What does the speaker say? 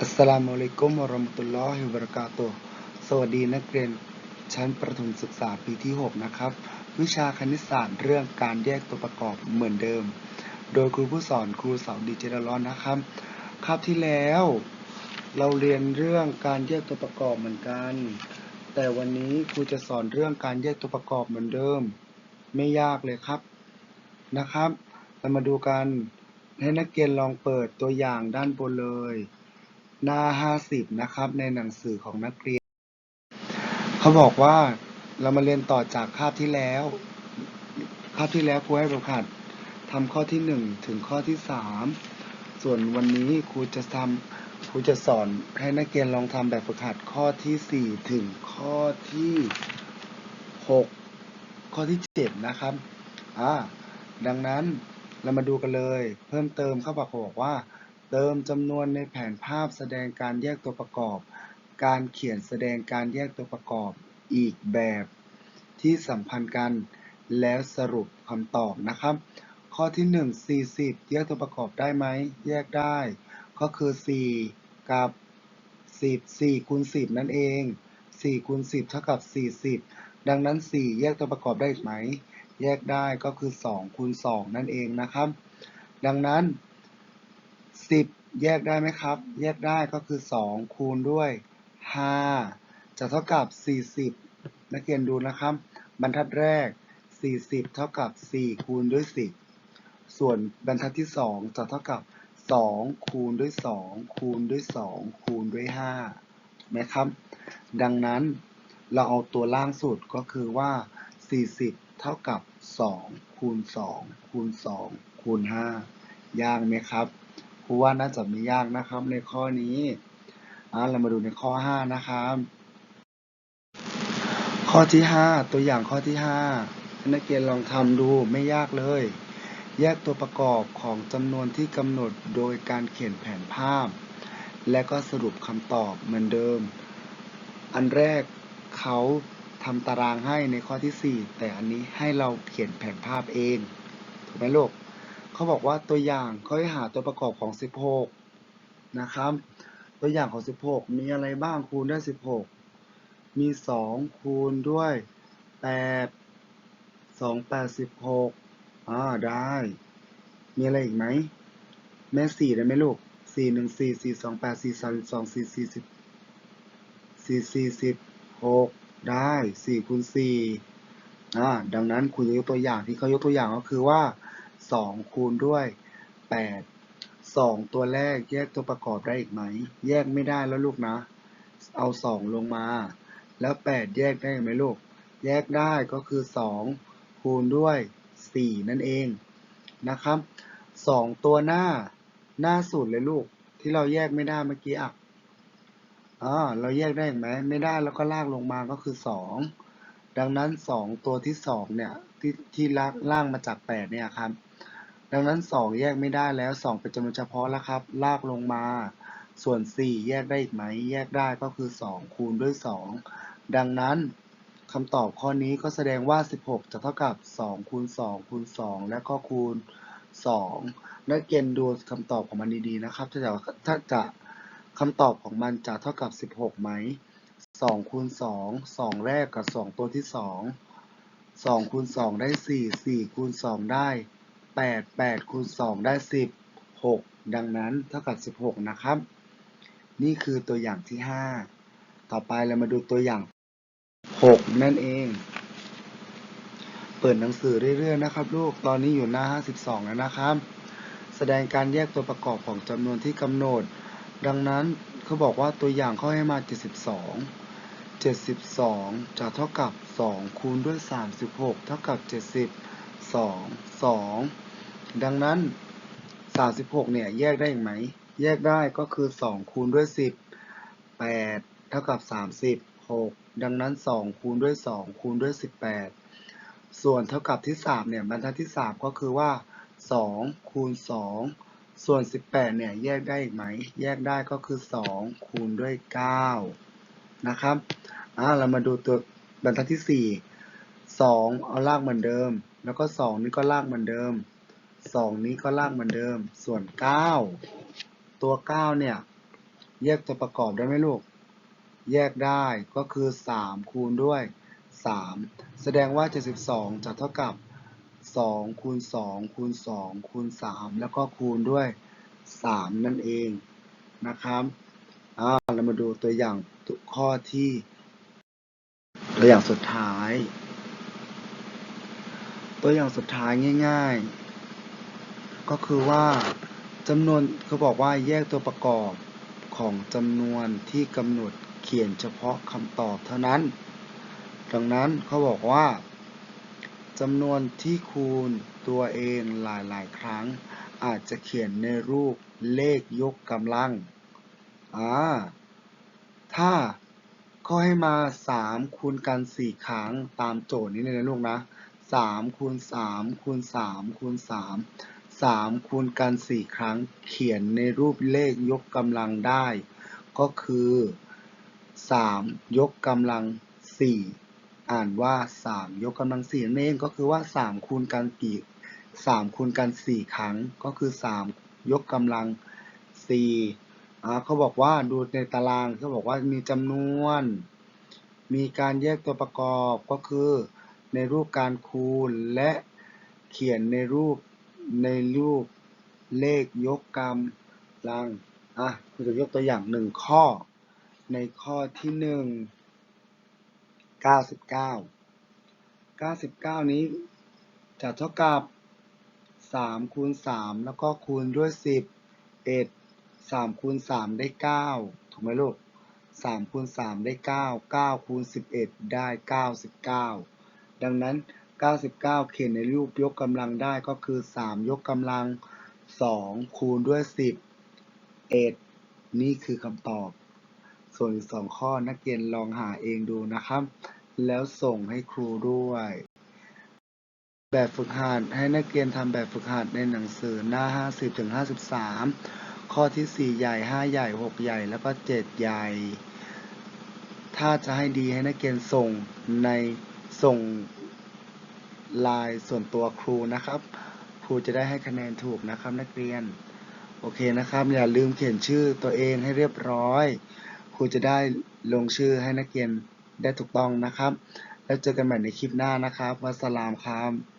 อัสสลามุอะลัยกุมวะเราะมะตุลลอฮิวะบะเราะกาตุฮ์สวัสดีนักเรียนชั้นประถมศึกษาปีที่ 6 นะครับ วิชาคณิตศาสตร์เรื่องการแยกตัวประกอบเหมือนเดิม โดยครูผู้สอนครูเสาวดีเจดร้อนนะครับ คราบที่แล้ว เราเรียนเรื่องการแยกตัวประกอบเหมือนกัน แต่วันนี้ครูจะสอนเรื่องการแยกตัวประกอบเหมือนเดิม ไม่ยากเลยครับนะครับ เรามาดูกันให้นักเรียนลองเปิดตัวอย่างด้านบนเลย หน้า 50 นะครับ ในหนังสือของนักเรียน เขาบอกว่าเรามาเรียนต่อจากคาบที่แล้ว คาบที่แล้วครูให้ประคัดทำข้อที่ 1 ถึงข้อที่ 3 ส่วนวันนี้ครูจะทำครูจะสอนให้นักเรียนลองทำแบบฝึกหัดข้อที่ 4 ถึงข้อที่ 6 ข้อที่ 7 นะครับ อ่า ดังนั้นเรามาดูกันเลย เพิ่มเติมเขาบอกว่า เติมจำนวนในแผนภาพแสดงการแยกตัวประกอบ การเขียนแสดงการแยกตัวประกอบอีกแบบ ที่สัมพันธ์กันแล้วสรุปคำตอบนะครับ ข้อที่ 1 40 แยกตัวประกอบได้ไหม แยกได้ ก็คือ 4 กับ 10 4คูณ10 นั่นเอง 4คูณ10 เท่ากับ 40 ดังนั้น 4 แยกตัวประกอบได้ไหม แยกได้ก็คือ2คูณ2นั่นเองนะครับ ดังนั้น 10แยกได้ไหมครับ แยกได้ก็คือ2คูณด้วย5จะเท่ากับ40นักเรียนดูนะครับ บรรทัดแรก40เท่ากับ4คูณด้วย10ส่วนบรรทัดที่2จะเท่ากับ2คูณด้วย2คูณด้วย2คูณด้วย5นะครับ ดังนั้นเราเอาตัวล่างสุดก็คือว่า 40 เท่ากับ 2 คูณ 2 คูณ 2 คูณ 5 ยากไหมครับ ครูว่าน่าจะไม่ยากนะครับในข้อนี้อ่าเรามาดูในข้อ 5 นะครับ ข้อที่ 5 ตัวอย่างข้อที่5ให้นักเรียนลองทำดูไม่ยากเลย แยกตัวประกอบของจำนวนที่กำหนดโดยการเขียนแผนภาพ และก็สรุปคำตอบเหมือนเดิม อันแรกเขาทำตารางให้ในข้อที่ 4 แต่อันนี้ให้เราเขียนแผนภาพเอง ถูกไหมลูก เขาบอกว่าตัวอย่างเขาให้หาตัวประกอบของ 16 นะครับ ตัวอย่างของ 16 มีอะไรบ้างคูณด้วย 16 มี 2 คูณด้วย 8 2 8 16อ่าได้ มีอะไรอีกไหม แม่ 4 ได้ไหมลูก 4 1 4 4 2 8 4 3 2 4 4 10 4 4 10 6ได้ 4 คูณ 4อ่าดังนั้นคุณยกตัวอย่างที่เขายกตัวอย่างก็คือว่า 2 คูณด้วย 8 2 ตัวแรกแยกตัวประกอบได้อีกไหม แยกไม่ได้แล้วลูกนะ เอา 2 ลงมา แล้ว 8 แยกได้ไหมลูก แยกได้ก็คือ 2 คูณด้วย 4 นั่นเองนะครับ 2 ตัวหน้าหน้าสุดเลยลูก ที่เราแยกไม่ได้เมื่อกี้อะอ่าเราแยกได้ไหมไม่ได้แล้วก็ลากลงมาก็คือ 2 ดังนั้น 2 ตัวที่2เนี่ยที่ที่ลากล่างมาจาก 8 เนี่ยครับ ดังนั้น 2 แยกไม่ได้แล้ว 2 เป็นจำนวนเฉพาะแล้วครับ ลากลงมา ส่วน 4 แยกได้อีกไหม แยกได้ก็คือ 2 คูณด้วย 2 ดังนั้นคำตอบข้อนี้ก็แสดงว่า 16 จะเท่ากับ 2 คูณ 2 คูณ 2 และก็คูณ 2 นักเรียนดูคำตอบของมันดีๆนะครับ ถ้าจะถ้าจะคำตอบของมันจะเท่ากับ 16 ไหม 2คูณ2 2แรกกับ2ตัวที่2 2คูณ2ได้4 4คูณ2ได้8 8คูณ2ได้10 6ดังนั้นเท่ากับ16นะครับ นี่คือตัวอย่างที่5ต่อไปเรามาดูตัวอย่าง6นั่นเอง เปิดหนังสือเรื่อยๆนะครับลูกตอนนี้อยู่หน้า52แล้วนะครับ แสดงการแยกตัวประกอบของจำนวนที่กำหนด ดังนั้นเขาบอกว่าตัวอย่างเขาให้มา72 72 จะเท่ากับ 2 คูณด้วย 36 เท่ากับ 72 2 ดังนั้น 36 เนี่ย แยกได้อีกไหม แยกได้ก็คือ 2 คูณด้วย 10 8 เท่ากับ 36 ดังนั้น 2 คูณด้วย 2 คูณด้วย 18 ส่วนเท่ากับที่ 3 เนี่ย บรรทัดที่ 3 ก็คือว่า 2 คูณ 2 ส่วน 18 เนี่ย แยกได้อีกไหม แยกได้ก็คือ 2 คูณด้วย 9 นะครับอ่าเรามาดูตัวบรรทัดที่ 4 2 เอาลากเหมือนเดิม แล้วก็ 2 นี่ก็ลากเหมือนเดิม 2 นี้ก็ลากเหมือนเดิม ส่วน 9 ตัว 9 เนี่ย แยกตัวประกอบได้ไหมลูก แยกได้ก็คือสามคูณด้วยสามแสดงว่าเจ็ดสิบสองจะเท่ากับสองคูณสองคูณสองคูณสามแล้วก็คูณด้วยสามนั่นเองนะครับ อ่าเรามาดูตัวอย่างตัวข้อที่ ตัวอย่างสุดท้าย ตัวอย่างสุดท้ายง่าย ๆ ก็คือว่าจำนวนเขาบอกว่าแยกตัวประกอบของจำนวนที่กำหนดเขียนเฉพาะคำตอบเท่านั้น ดังนั้นเขาบอกว่าจำนวนที่คูณตัวเองหลายๆ ครั้ง อาจจะเขียนในรูปเลขยกกำลัง อ่า ถ้าเขาให้มา3คูณกัน4ครั้งตามโจทย์นี้เลยนะลูกนะ3คูณ3คูณ3คูณ3 3คูณกัน4ครั้งเขียนในรูปเลขยกกำลังได้ ก็คือ3ยกกำลัง4อ่านว่า3ยกกำลัง4นั่นเองก็คือว่า3คูณกันกี่3คูณกัน4ครั้งก็คือ3ยกกำลัง4อ่ เขาบอกว่าดูในตารางเขาบอกว่ามีจำนวน มีการแยกตัวประกอบก็คือในรูปการคูณและเขียนในรูปในรูปเลขยกกำลังอะคุณจะยกตัวอย่างหนึ่งข้อ ในข้อที่หนึ่งเก้าสิบเก้าเก้าสิบเก้านี้จะเท่ากับสามคูณสามแล้วก็คูณด้วยสิบเอ็ด สามคูณสามได้เก้าถูกไหมลูกสามคูณสามได้เก้าเก้าคูณสิบเอ็ดได้เก้าสิบเก้าดังนั้นเก้าสิบเก้าเขียนในรูปยกกำลังได้ก็คือสามยกกำลังสองคูณด้วยสิบเอ็ดนี่คือคำตอบ ส่วนอีกสองข้อนักเรียนลองหาเองดูนะครับ แล้วส่งให้ครูด้วยแบบฝึกหัดให้นักเรียนทำแบบฝึกหัดในหนังสือหน้า 50ถึง53 ข้อที่4ใหญ่5ใหญ่6ใหญ่แล้วก็7ใหญ่ ถ้าจะให้ดีให้นักเรียนส่งในส่งลน์ส่วนตัวครูนะครับ ครูจะได้ให้คะแนนถูกนะครับนักเรียน โอเคนะครับ อย่าลืมเขียนชื่อตัวเองให้เรียบร้อย ครูจะได้ลงชื่อให้นักเรียนได้ถูกต้องนะครับ แล้วเจอกันใหม่ในคลิปหน้านะครับวัสสลามครับ